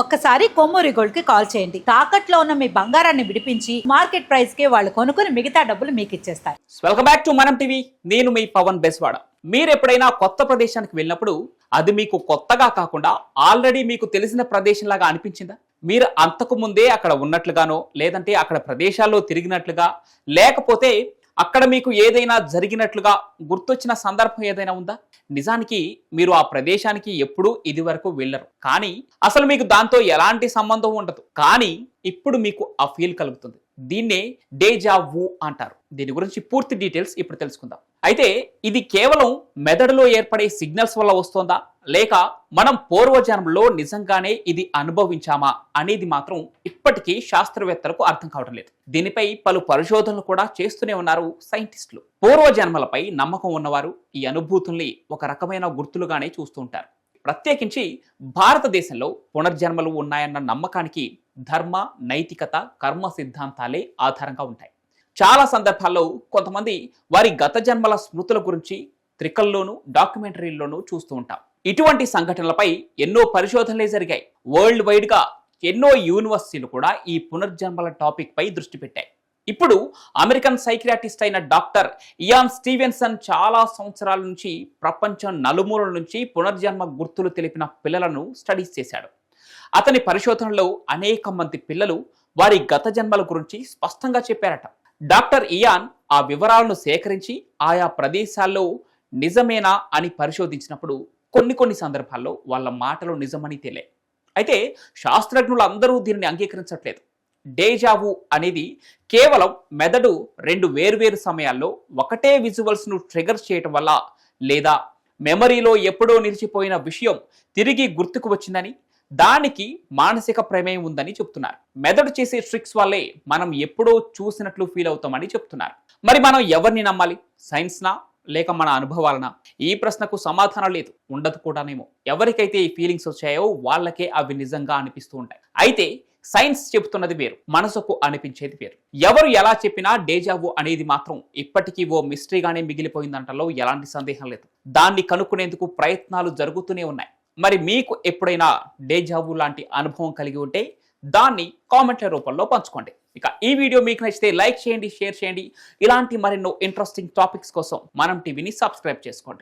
ఒక్కసారి కొమ్మూరి గోల్డ్కి కాల్ చేయండి. తాకట్లో ఉన్న మీ బంగారాన్ని విడిపించి మార్కెట్ ప్రైస్కి వాళ్ళు కొనుక్కుని మిగతా డబ్బులు మీకు ఇచ్చేస్తారు. Welcome back to Manam TV నేను మీ పవన్ బెస్వాడ. మీరు ఎప్పుడైనా కొత్త ప్రదేశానికి వెళ్ళినప్పుడు అది మీకు కొత్తగా కాకుండా ఆల్రెడీ మీకు తెలిసిన ప్రదేశం లాగా అనిపించిందా? మీరు అంతకు ముందే అక్కడ ఉన్నట్లుగానో లేదంటే అక్కడ ప్రదేశాల్లో తిరిగినట్లుగా లేకపోతే అక్కడ మీకు ఏదైనా జరిగినట్లుగా గుర్తొచ్చిన సందర్భం ఏదైనా ఉందా? నిజానికి మీరు ఆ ప్రదేశానికి ఎప్పుడూ ఇది వరకు వెళ్ళరు. కానీ అసలు మీకు దాంతో ఎలాంటి సంబంధం ఉండదు. కానీ ఇప్పుడు మీకు ఆ ఫీల్ కలుగుతుంది. దీన్నే డేజావు అంటారు. దీని గురించి పూర్తి డీటెయిల్స్ ఇప్పుడు తెలుసుకుందాం. అయితే ఇది కేవలం మెదడులో ఏర్పడే సిగ్నల్స్ వల్ల వస్తోందా? లేక మనం పూర్వజన్మలో నిజంగానే ఇది అనుభవించామా అనేది మాత్రం ఇప్పటికీ శాస్త్రవేత్తలకు అర్థం కావడం లేదు. దీనిపై పలు పరిశోధనలు కూడా చేస్తూనే ఉన్నారు సైంటిస్టులు. పూర్వజన్మలపై నమ్మకం ఉన్నవారు ఈ అనుభూతుల్ని ఒక రకమైన గుర్తులుగానే చూస్తూ ఉంటారు. ప్రత్యేకించి భారతదేశంలో పునర్జన్మలు ఉన్నాయన్న నమ్మకానికి ధర్మ నైతికత కర్మ సిద్ధాంతాలే ఆధారంగా ఉంటాయి. చాలా సందర్భాల్లో కొంతమంది వారి గత జన్మల స్మృతుల గురించి త్రికల్లోనూ డాక్యుమెంటరీల్లోనూ చూస్తూ ఉంటాం. ఇటువంటి సంఘటనలపై ఎన్నో పరిశోధనలే జరిగాయి. వరల్డ్ వైడ్గా ఎన్నో యూనివర్సిటీలు కూడా ఈ పునర్జన్మల టాపిక్ పై దృష్టి పెట్టాయి. ఇప్పుడు అమెరికన్ సైక్రియాటిస్ట్ అయిన డాక్టర్ ఇయాన్ స్టీవెన్సన్ చాలా సంవత్సరాల నుంచి ప్రపంచం నలుమూలల నుంచి పునర్జన్మ గుర్తులు తెలిపిన పిల్లలను స్టడీస్ చేశాడు. అతని పరిశోధనలో అనేక మంది పిల్లలు వారి గత జన్మల గురించి స్పష్టంగా చెప్పారట. డాక్టర్ ఇయాన్ ఆ వివరాలను సేకరించి ఆయా ప్రదేశాల్లో నిజమేనా అని పరిశోధించినప్పుడు కొన్ని కొన్ని సందర్భాల్లో వాళ్ళ మాటలు నిజమని తేలే. అయితే శాస్త్రజ్ఞులు అందరూ దీనిని అంగీకరించట్లేదు. డేజావు అనేది కేవలం మెదడు రెండు వేర్వేరు సమయాల్లో ఒకటే విజువల్స్ను ట్రిగర్ చేయటం వల్ల లేదా మెమరీలో ఎప్పుడో నిలిచిపోయిన విషయం తిరిగి గుర్తుకు వచ్చిందని దానికి మానసిక ప్రమేయం ఉందని చెప్తున్నారు. మెదడు చేసే ట్రిక్స్ వల్లే మనం ఎప్పుడో చూసినట్లు ఫీల్ అవుతామని చెప్తున్నారు. మరి మనం ఎవరిని నమ్మాలి? సైన్స్నా? లేక మన అనుభవాలనా? ఈ ప్రశ్నకు సమాధానం లేదు. ఉండదు కూడానేమో. ఎవరికైతే ఈ ఫీలింగ్స్ వచ్చాయో వాళ్ళకే అవి నిజంగా అనిపిస్తూ ఉంటాయి. అయితే సైన్స్ చెబుతున్నది వేరు. మనసుకు అనిపించేది వేరు. ఎవరు ఎలా చెప్పినా డేజావు అనేది మాత్రం ఇప్పటికీ ఓ మిస్టరీగానే మిగిలిపోయిందంటలో ఎలాంటి సందేహం లేదు. దాన్ని కనుక్కునేందుకు ప్రయత్నాలు జరుగుతూనే ఉన్నాయి. మరి మీకు ఎప్పుడైనా డేజావు లాంటి అనుభవం కలిగి ఉంటే దాన్ని కామెంట్ల రూపంలో పంచుకోండి. ఇక ఈ వీడియో మీకు నచ్చితే లైక్ చేయండి షేర్ చేయండి. ఇలాంటి మరెన్నో ఇంట్రెస్టింగ్ టాపిక్స్ కోసం మనం టీవీని సబ్స్క్రైబ్ చేసుకోండి.